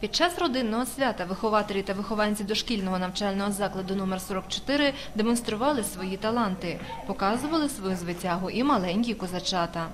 Під час родинного свята вихователі та вихованці дошкільного навчального закладу номер 44 демонстрували свої таланти, показували свою звитягу і маленькі козачата.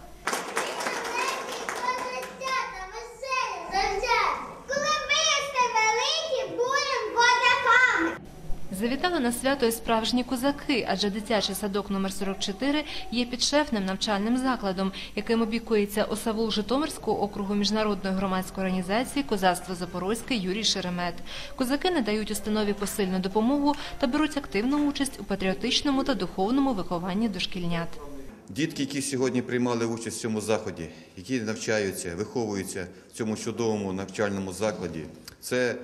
Завітали на свято і справжні козаки, адже дитячий садок номер 44 є підшефним навчальним закладом, яким опікується осавул Житомирського округу міжнародної громадської організації Козацтво Запорозьке Юрій Шеремет. Козаки надають установі посильну допомогу та беруть активну участь у патріотичному та духовному вихованні дошкільнят. Дітки, які сьогодні приймали участь в цьому заході, які навчаються, виховуються в цьому чудовому навчальному закладі, це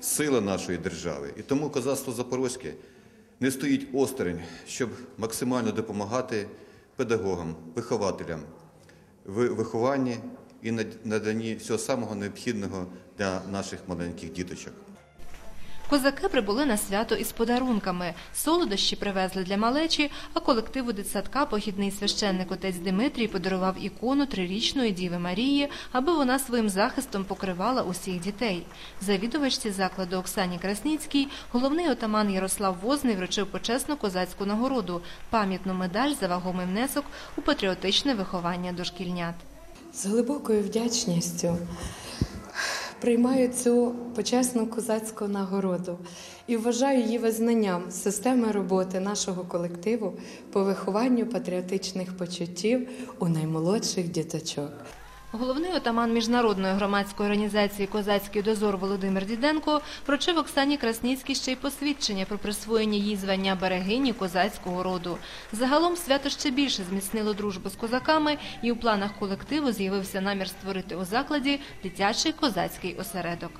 сила нашої держави. І тому козацтво Запорозьке не стоїть осторонь, щоб максимально допомагати педагогам, вихователям в вихованні і над- наданні всього самого необхідного для наших маленьких діточок. Козаки прибули на свято із подарунками. Солодощі привезли для малечі, а колективу дитсадка похідний священник отець Димитрій подарував ікону трирічної Діви Марії, аби вона своїм захистом покривала усіх дітей. Завідувачці закладу Оксані Красніцькій головний отаман Ярослав Возний вручив почесну козацьку нагороду пам'ятну медаль за вагомий внесок у патріотичне виховання дошкільнят. З глибокою вдячністю приймаю цю почесну козацьку нагороду і вважаю її визнанням системи роботи нашого колективу по вихованню патріотичних почуттів у наймолодших діточок. Головний отаман міжнародної громадської організації Козацький дозор Володимир Діденко прочив Оксані Красніцькій ще й посвідчення про присвоєння їй звання берегині козацького роду. Загалом свято ще більше зміцнило дружбу з козаками, і у планах колективу з'явився намір створити у закладі дитячий козацький осередок.